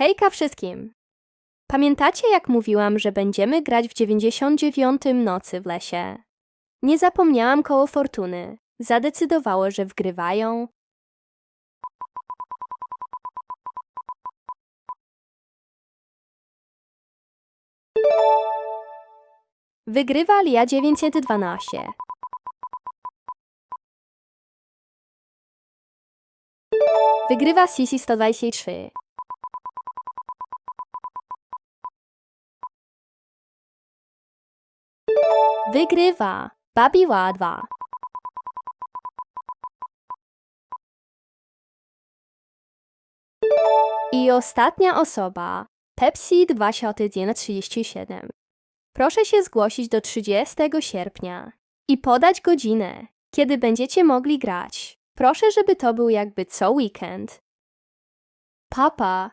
Hejka wszystkim! Pamiętacie, jak mówiłam, że będziemy grać w 99 nocy w lesie? Nie zapomniałam koło fortuny. Zadecydowało, że wgrywają. Wygrywa Lia 912. Wygrywa Sisi 123. Wygrywa Babiła 2. I ostatnia osoba Pepsi 2037. Proszę się zgłosić do 30 sierpnia i podać godzinę, kiedy będziecie mogli grać. Proszę, żeby to był jakby co weekend. Papa,